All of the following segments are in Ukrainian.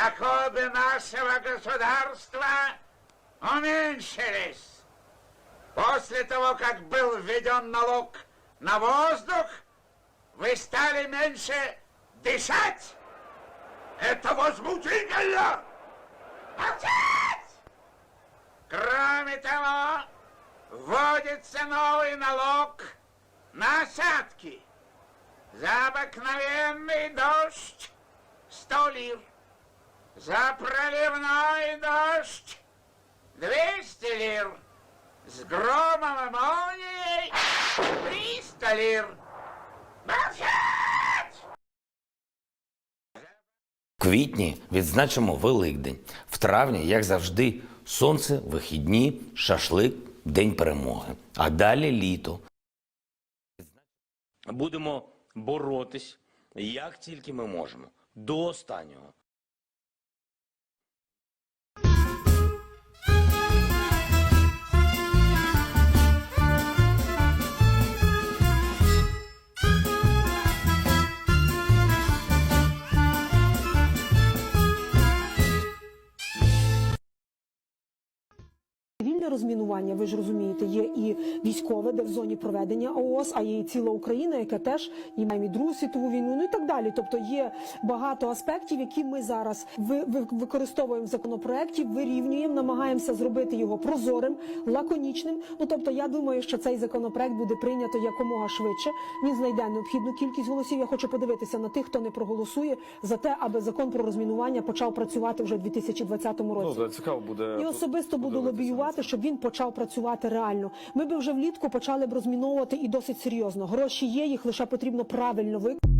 доходы нашего государства уменьшились. После того, как был введен налог на воздух, вы стали меньше дышать. Это возмутительно! Молчать! Кроме того, вводится новый налог на осадки. За обыкновенный дождь 100 лир. За проливной дождь 200 лир. С громом и молнией 300 лир. Молчать! Квітні відзначимо Великдень. В травні, як завжди, сонце, вихідні, шашлик, День перемоги. А далі літо. Будемо боротись, як тільки ми можемо. До останнього. Вільне розмінування, ви ж розумієте, є і військове, де в зоні проведення ООС, а є і ціла Україна, яка теж і має і Другу світову війну, ну і так далі. Тобто є багато аспектів, які ми зараз ви- ви- використовуємо в законопроекті, вирівнюємо, намагаємося зробити його прозорим, лаконічним. Ну тобто, я думаю, що цей законопроект буде прийнято якомога швидше. Він знайде необхідну кількість голосів. Я хочу подивитися на тих, хто не проголосує за те, аби закон про розмінування почав працювати вже в 2020 році. Ну, цікаво буде. І особисто буду лобіювати, це. Щоб він почав працювати реально. Ми би вже влітку почали б розміновувати і досить серйозно. Гроші є, їх лише потрібно правильно виконати.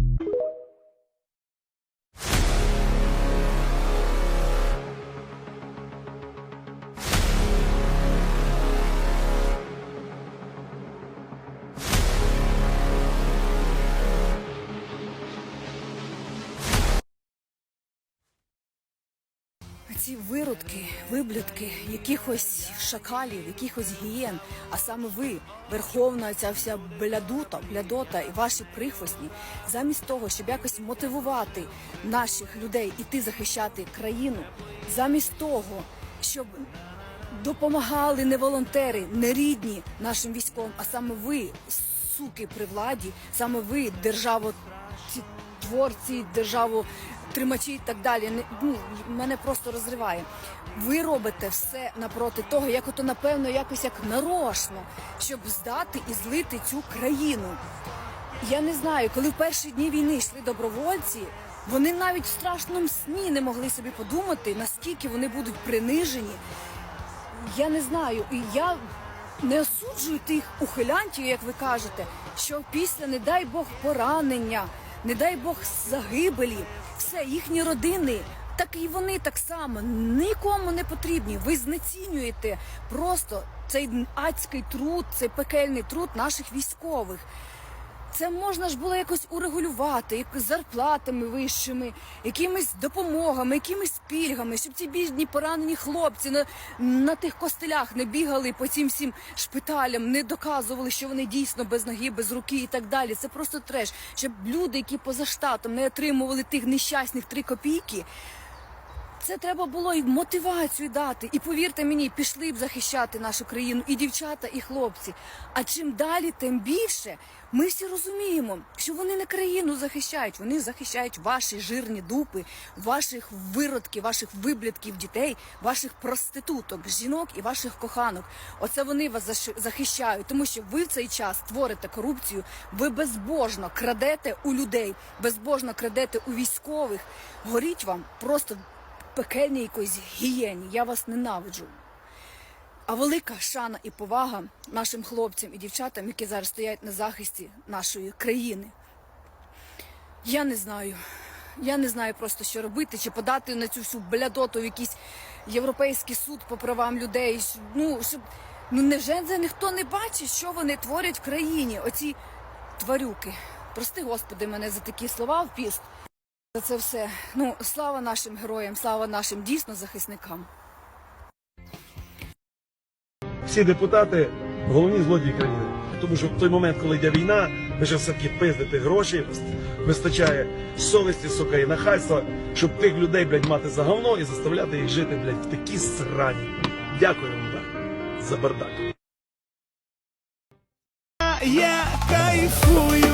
Ці виродки, виблядки якихось шакалів, якихось гієн, а саме ви, верховна ця вся блядута, блядота і ваші прихвостні, замість того, щоб якось мотивувати наших людей іти захищати країну, замість того, щоб допомагали не волонтери, не рідні нашим військовим, а саме ви, суки при владі, саме ви, державо ці творці, державу тримачі і так далі. Ну, мене просто розриває. Ви робите все напроти того, як ото напевно якось як нарочно, щоб здати і злити цю країну. Я не знаю, коли в перші дні війни йшли добровольці, вони навіть в страшному сні не могли собі подумати, наскільки вони будуть принижені. Я не знаю, і я не осуджую тих ухилянтів, як ви кажете, що після, не дай Бог, поранення, не дай Бог загибелі, все їхні родини. Так і вони так само нікому не потрібні. Ви знецінюєте просто цей адський труд, цей пекельний труд наших військових. Це можна ж було якось урегулювати, як зарплатами вищими, якимись допомогами, якимись пільгами, щоб ці бідні поранені хлопці на, на тих костелях не бігали по цим всім шпиталям, не доказували, що вони дійсно без ноги, без руки і так далі. Це просто треш. Щоб люди, які поза штатом не отримували тих нещасних три копійки. Це треба було і мотивацію дати. І повірте мені, пішли б захищати нашу країну і дівчата, і хлопці. А чим далі, тим більше ми всі розуміємо, що вони не країну захищають, вони захищають ваші жирні дупи, ваших виродків, ваших виблядків дітей, ваших проституток, жінок і ваших коханок. Оце вони вас захищають, тому що ви в цей час творите корупцію, ви безбожно крадете у людей, безбожно крадете у військових. Горіть вам просто пекельній якоїсь гієні. Я вас ненавиджу. А велика шана і повага нашим хлопцям і дівчатам, які зараз стоять на захисті нашої країни. Я не знаю. Я не знаю просто, що робити, чи подати на цю всю блядоту в якийсь європейський суд по правам людей. Ну, щоб ну невже це ніхто не бачить, що вони творять в країні? Оці тварюки. Прости, Господи, мене за такі слова в піст. За це все. Ну, слава нашим героям, слава нашим дійсно захисникам. Всі депутати головні злодії країни. Тому що в той момент, коли йде війна, Ми ж все-таки пиздити гроші, вистачає совісті, сука, і нахальства, щоб тих людей, блядь, мати за говно і заставляти їх жити, блядь, в такій срані. Дякую вам, так, за бардак. Я кайфую,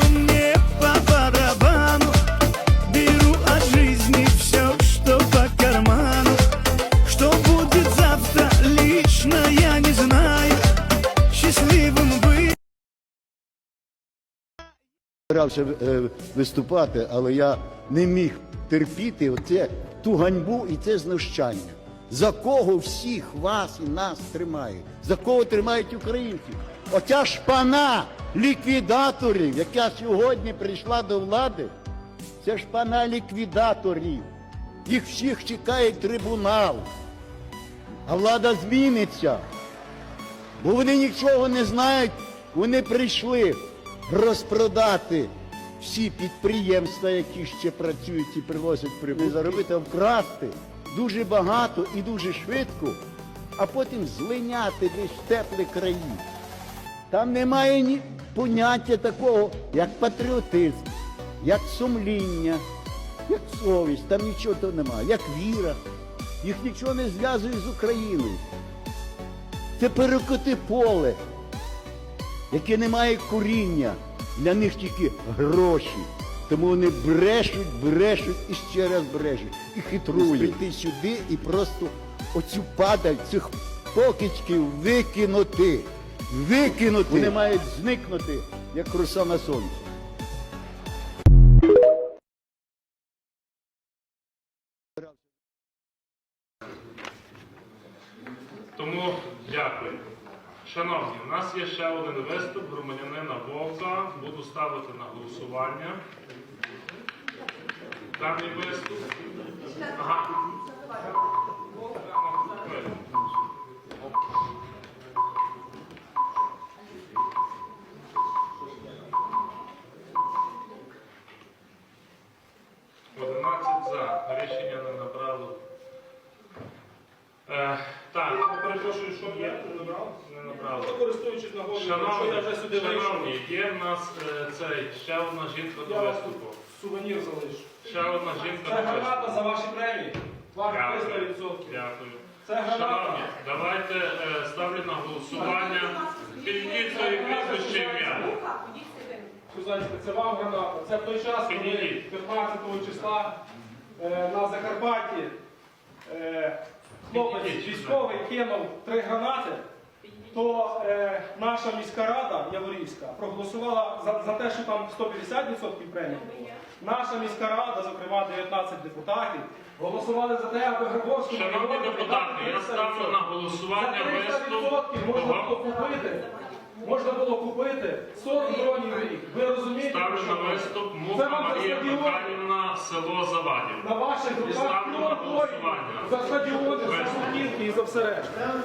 збирався е, виступати, але я не міг терпіти оце, ту ганьбу і це знущання. За кого всіх вас і нас тримають? За кого тримають українців? Оця шпана ліквідаторів, яка сьогодні прийшла до влади, це шпана ліквідаторів. Їх всіх чекає трибунал. А влада зміниться. Бо вони нічого не знають, вони прийшли розпродати всі підприємства, які ще працюють і привозять прибутки, заробити, а вкрасти дуже багато і дуже швидко, а потім злиняти десь в теплі краї. Там немає ні поняття такого, як патріотизм, як сумління, як совість, там нічого того немає, як віра. Їх нічого не зв'язує з Україною. Це перекоти поле, яке не має коріння. Для них тільки гроші. Тому вони брешуть, брешуть і ще раз брешуть. І хитрують. Прийти сюди і просто оцю падаль, цих покидьків викинути. Викинути. Вони мають зникнути, як роса на сонці. Тому дякую. Шановні, у нас є ще один виступ громадянина Вовка. Буду ставити на голосування. Даний виступ. Ага. Одинадцять за. Рішення не набрало. Е, так, перепрошую, що є? Не набрав? Не набрало. Користуючись нагодою, якщо Шановні, я вже сюди шановні, вийшов, є в нас е, цей, ще одна жінка я до вас тут виступу. сувенір залишу. Ще одна жінка Це до граната виступу. за ваші премії. Вам Дякую. 300%. Дякую. Це граната. Шановні, давайте е, ставлю на голосування. Підніміть свої прізвище ім'я. Сюзанечка, це вам граната. Це в той час, коли Підніміть. 15 числа е, на Закарпатті е, хлопець військовий кинув три гранати, то е, наша міська рада Яворівська проголосувала за, за те, що там 150% премії. Наша міська рада, зокрема 19 депутатів, голосували за те, аби Грабовському Шановні депутати, я ставлю на голосування За 300% виступ. можна було купити. Можна було купити 40 дронів в рік. Ви розумієте? Ставлю на виступ Муха Марія Михайлівна, село Завадів. на ваших І руках ставлю на мільйон доларів голосування. за стадіони, за Виступ. і за все решта.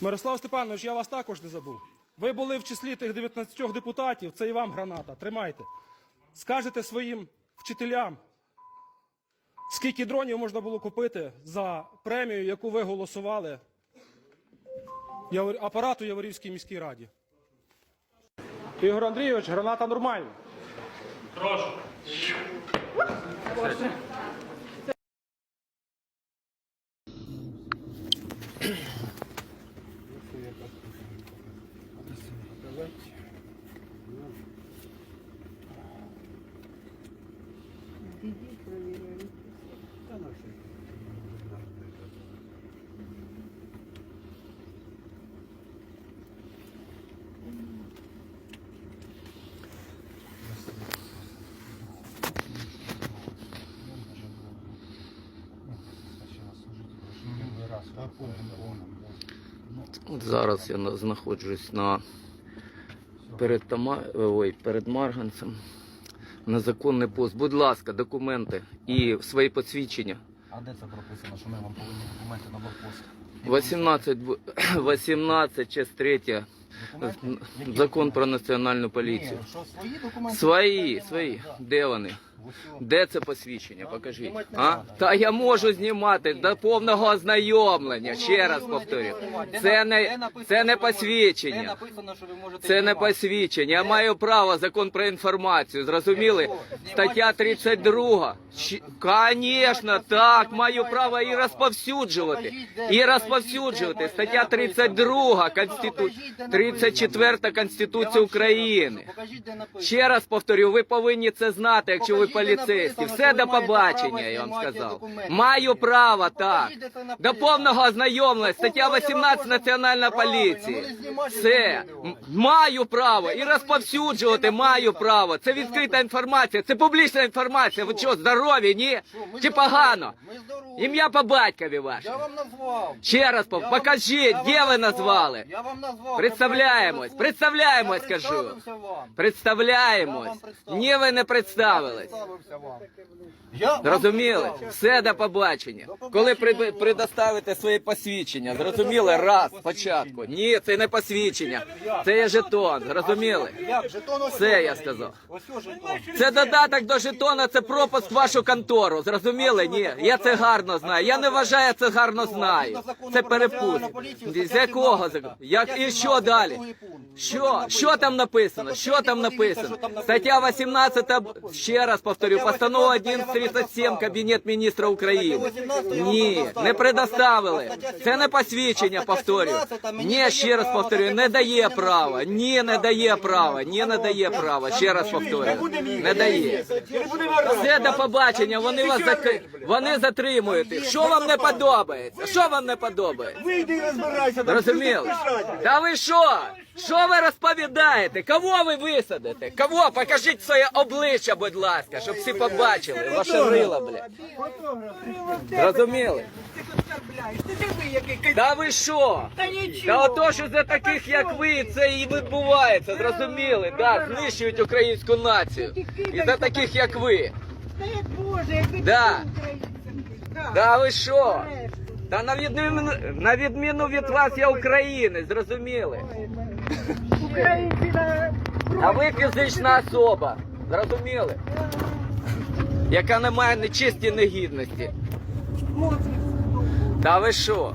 Мирослав Степанович, я вас також не забув. Ви були в числі тих 19 депутатів, це і вам граната. Тримайте. Скажете своїм вчителям, скільки дронів можна було купити за премію, яку ви голосували Явор- апарату Яворівській міській раді. Ігор Андрійович, граната нормальна. Прошу. От зараз я знаходжусь на перед, Тома... Ой, перед Марганцем. Незаконний пост. Будь ласка, документи і свої посвідчення. А де це прописано, що ми вам повинні документи на блокпост? 18, 18 часть 3. Документи? Закон про національну поліцію. Ні, що свої документи? Свої, свої. Де вони? Де це посвідчення? Покажіть. А? Та я можу знімати до повного ознайомлення. Ще раз повторю. Це не це не посвідчення. Це не посвідчення. Я маю право закон про інформацію. Зрозуміли? Стаття 32. Щ- Конечно, так, маю право і розповсюджувати. І розповсюджувати. Стаття 32 Конституції, 34 Конституції України. Ще раз повторю, ви повинні це знати, якщо ви поліцейські. Все до побачення, я вам сказав. Маю право, так. До повного ознайомлення. Стаття Якого 18 права Національна поліція. вони знімають Все. Маю право і розповсюджувати маю право. Це відкрита інформація, це публічна інформація. Ви що, здорові, ні? Чи погано? Ім'я по батькові ваше. Я вам назвав. Ще раз покажіть, де ви назвали. Я вам назвав. Представляємось, представляємось, кажу. Представляємось. Ні, ви не представились. Представився вам. Я Зрозуміли? Все до побачення. Коли при, предоставите свої посвідчення, зрозуміли? Раз, спочатку. Ні, це не посвідчення. Це є жетон. Зрозуміли? Як? Жетон ось Все я сказав. Ось ось жетон. Це додаток до жетона, це пропуск в вашу контору. Зрозуміли? Ні, я це гарно знаю. Я не вважаю, це гарно знаю. Це перепутання. З якого закону? Як і що далі? Що? Що там написано? Що там написано? Стаття 18, ще раз повторю, постанова 1137 Кабінет міністра України. Ні, не предоставили. Це не посвідчення, повторюю. Ні, ще раз повторюю, не дає права. Ні, не дає права. Ні, не дає права. Ще раз повторюю. Не дає. Все до побачення, вони вас закри... вони затримують. Що вам не подобається? Що вам не подобається? Вийди і розбирайся. Зрозуміло? Та ви що? Що ви розповідаєте? Кого ви висадите? Кого? Покажіть своє обличчя, будь ласка, щоб всі побачили. Ваше рило, блядь. Зрозуміли? Та ви що? Та ото що за таких, як ви, це і відбувається, зрозуміли? Да, знищують українську націю. І за таких, як ви. Да. Да ви що? Та на відміну, на відміну від вас я українець, зрозуміли? А ви фізична особа, зрозуміли? Яка не має ні честі, ні гідності. Та ви що?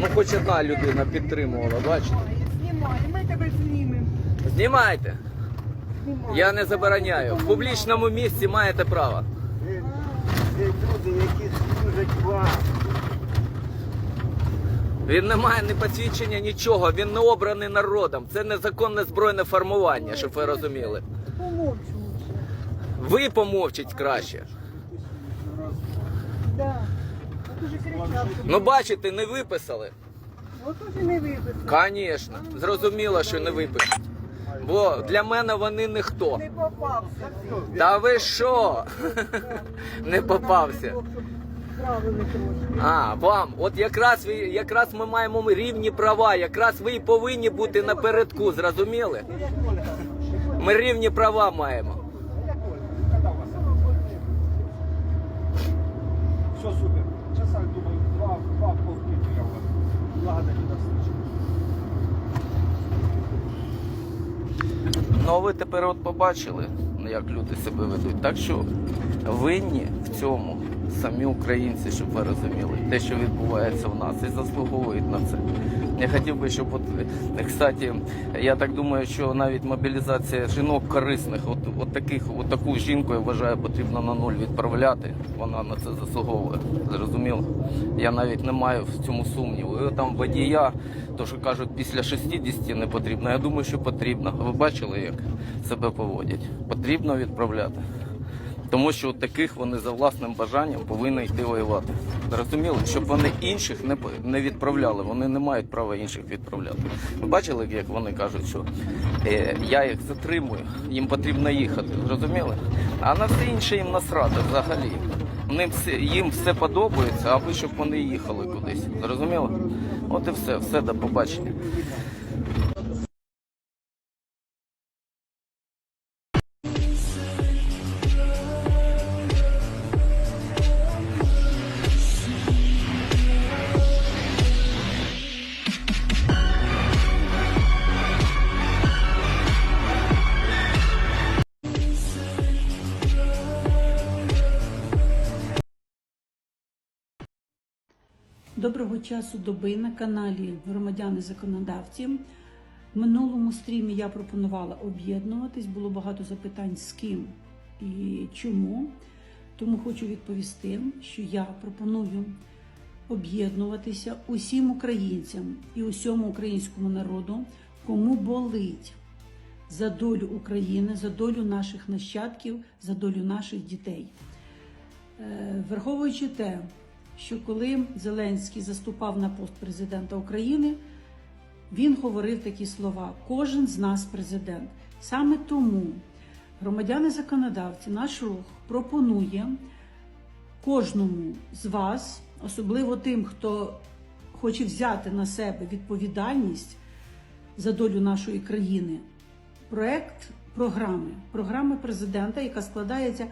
Ну хоч одна людина підтримувала, бачите? Знімай, ми тебе знімемо. Знімайте. Я не забороняю. В публічному місці маєте право. Люди, які служать вам. Він не має ні посвідчення, нічого. Він не обраний народом. Це незаконне збройне формування, щоб ви розуміли. Помовчу. Ви помовчіть краще. Да. От кричав. Ну бачите, не виписали. От уже не виписав. Звісно, зрозуміло, що не випишуть. Бо для мене вони ніхто. Не попався. Та ви що? Не попався. А, вам, от якраз ви якраз ми маємо рівні права, якраз ви і повинні бути напередку, зрозуміли? Ми рівні права маємо. Все супер. Часа, думаю, два, два полки я вас. Благодарю до встречи. Ну а ви тепер от побачили, як люди себе ведуть. Так що винні в цьому самі українці, щоб ви розуміли, те, що відбувається в нас, і заслуговують на це. Я хотів би, щоб от, кстати, я так думаю, що навіть мобілізація жінок корисних, от, от таких, от таку жінку, я вважаю, потрібно на нуль відправляти. Вона на це заслуговує. Зрозуміло? Я навіть не маю в цьому сумніву. І там водія, то що кажуть, після 60 не потрібно. Я думаю, що потрібно. Ви бачили, як себе поводять? Потрібно відправляти. Тому що таких вони за власним бажанням повинні йти воювати. Зрозуміли, щоб вони інших не, не відправляли, вони не мають права інших відправляти. Ви бачили, як вони кажуть, що е, я їх затримую, їм потрібно їхати. Зрозуміли? А на все інше їм насрати взагалі. Ним їм все подобається, аби щоб вони їхали кудись. Зрозуміло? От і все, все до побачення. Доброго часу доби на каналі Громадяни Законодавці. В минулому стрімі я пропонувала об'єднуватись. Було багато запитань з ким і чому. Тому хочу відповісти, що я пропоную об'єднуватися усім українцям і усьому українському народу, кому болить за долю України, за долю наших нащадків, за долю наших дітей. Е, Враховуючи те, що коли Зеленський заступав на пост президента України, він говорив такі слова: кожен з нас президент. Саме тому громадяни законодавці, наш рух пропонує кожному з вас, особливо тим, хто хоче взяти на себе відповідальність за долю нашої країни, проект програми, програми президента, яка складається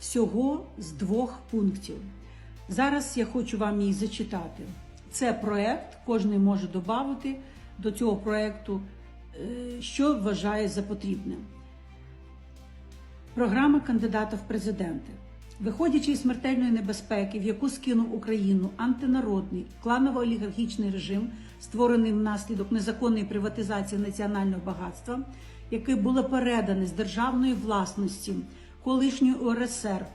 всього з двох пунктів. Зараз я хочу вам її зачитати. Це проект, кожен може додати до цього проекту, е, що вважає за потрібне. Програма кандидата в президенти. Виходячи із смертельної небезпеки, в яку скинув Україну антинародний кланово-олігархічний режим, створений внаслідок незаконної приватизації національного багатства, яке було передане з державної власності колишньої УРСР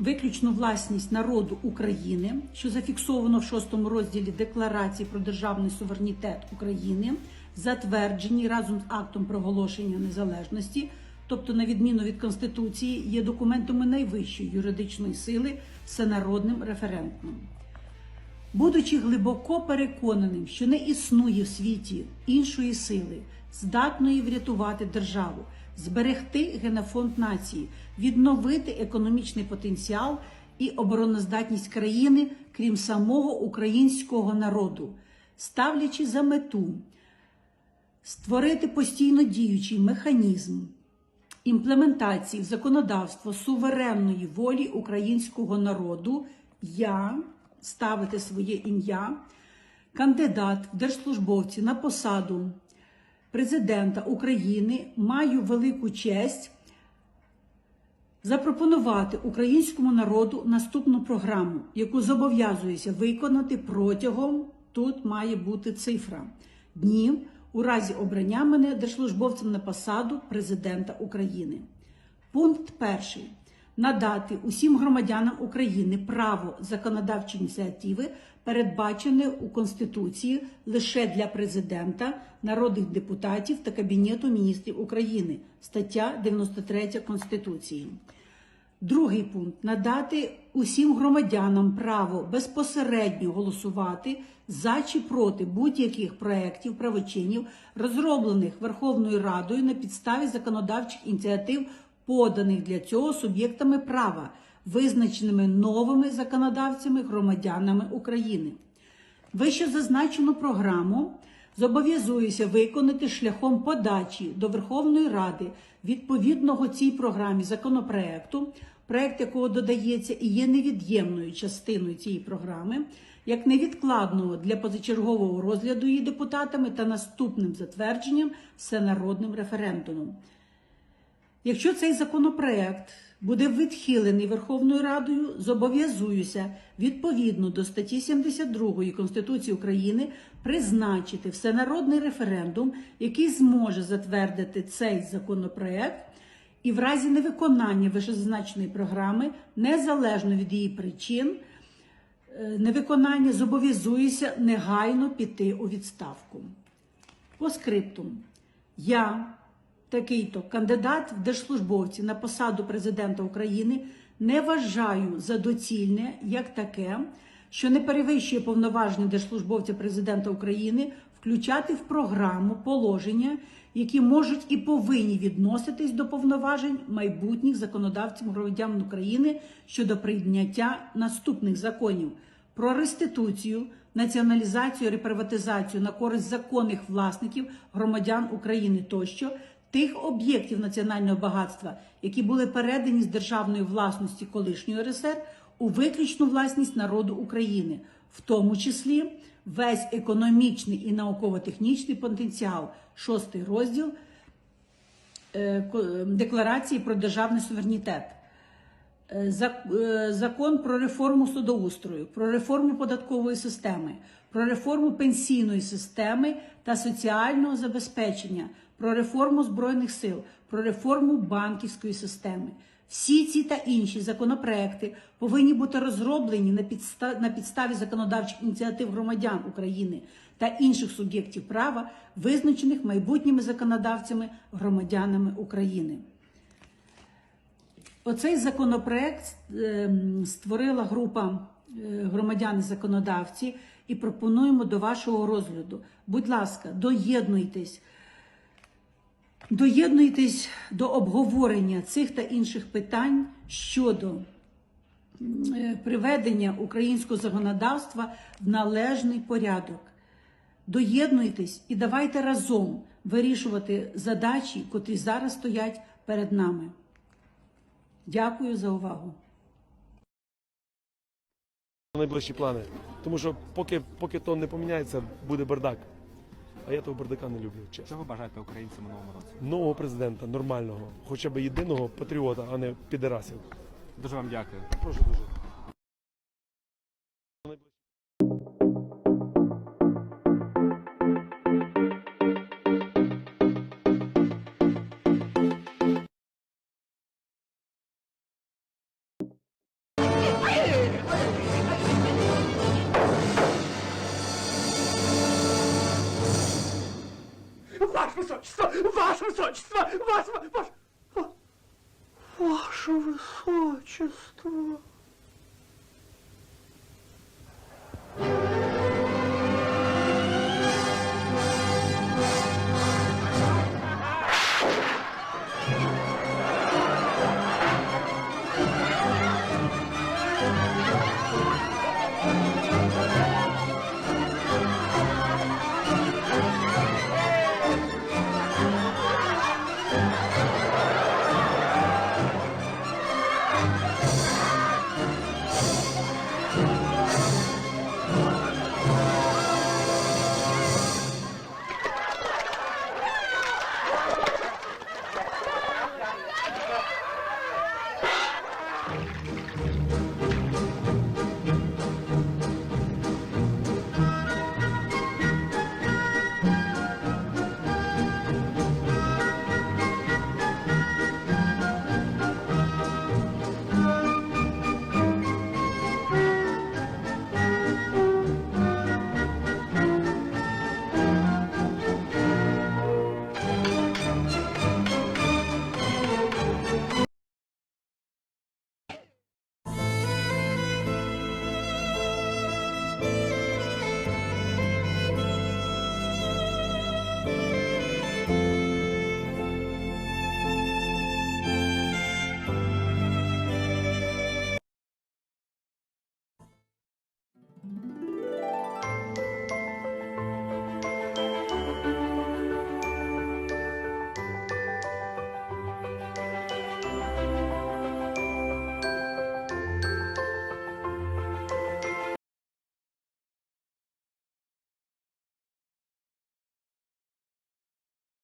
ну, виключну власність народу України, що зафіксовано в шостому розділі Декларації про державний суверенітет України, затверджені разом з актом проголошення незалежності, тобто, на відміну від Конституції, є документами найвищої юридичної сили всенародним референдумом. Будучи глибоко переконаним, що не існує в світі іншої сили, здатної врятувати державу, зберегти генофонд нації, відновити економічний потенціал і обороноздатність країни, крім самого українського народу, ставлячи за мету створити постійно діючий механізм імплементації в законодавство суверенної волі українського народу, я ставити своє ім'я, кандидат в держслужбовці на посаду президента України, маю велику честь запропонувати українському народу наступну програму, яку зобов'язуюся виконати протягом тут має бути цифра днів у разі обрання мене держслужбовцем на посаду президента України. Пункт перший. Надати усім громадянам України право законодавчої ініціативи, передбачене у Конституції лише для президента, народних депутатів та Кабінету міністрів України, стаття 93 Конституції. Другий пункт надати усім громадянам право безпосередньо голосувати за чи проти будь-яких проєктів правочинів, розроблених Верховною Радою на підставі законодавчих ініціатив, поданих для цього суб'єктами права, визначеними новими законодавцями громадянами України. Вище зазначену програму зобов'язуюся виконати шляхом подачі до Верховної Ради відповідного цій програмі законопроекту, проект якого додається і є невід'ємною частиною цієї програми, як невідкладного для позачергового розгляду її депутатами та наступним затвердженням всенародним референдумом. Якщо цей законопроект буде відхилений Верховною Радою, зобов'язуюся відповідно до статті 72 Конституції України призначити всенародний референдум, який зможе затвердити цей законопроект, і в разі невиконання вищезазначеної програми, незалежно від її причин, е, невиконання зобов'язуюся негайно піти у відставку. По скриптум. Я такий-то кандидат в держслужбовці на посаду президента України не вважаю за доцільне як таке, що не перевищує повноваження держслужбовця президента України включати в програму положення, які можуть і повинні відноситись до повноважень майбутніх законодавців громадян України щодо прийняття наступних законів про реституцію, націоналізацію, реприватизацію на користь законних власників громадян України тощо тих об'єктів національного багатства, які були передані з державної власності колишньої РСР у виключну власність народу України, в тому числі весь економічний і науково-технічний потенціал, шостий розділ е, Декларації про державний суверенітет. Е, е, Закон про реформу судоустрою, про реформу податкової системи, про реформу пенсійної системи та соціального забезпечення, про реформу збройних сил, про реформу банківської системи. Всі ці та інші законопроекти повинні бути розроблені на підставі, на підставі законодавчих ініціатив громадян України та інших суб'єктів права, визначених майбутніми законодавцями громадянами України. Оцей законопроект ем, створила група е, громадян-законодавці і пропонуємо до вашого розгляду. Будь ласка, доєднуйтесь. Доєднуйтесь до обговорення цих та інших питань щодо е, приведення українського законодавства в належний порядок. Доєднуйтесь і давайте разом вирішувати задачі, котрі зараз стоять перед нами. Дякую за увагу. Найближчі плани. Тому що поки, поки то не поміняється, буде бардак. А я того бардака не люблю, чесно. Що ви бажаєте українцям у новому році? Нового президента, нормального, хоча б єдиного патріота, а не підерасів. Дуже вам дякую. Прошу дуже. Ваше высочество! Ваше высочество! Ваше... Ваше... Ваше высочество!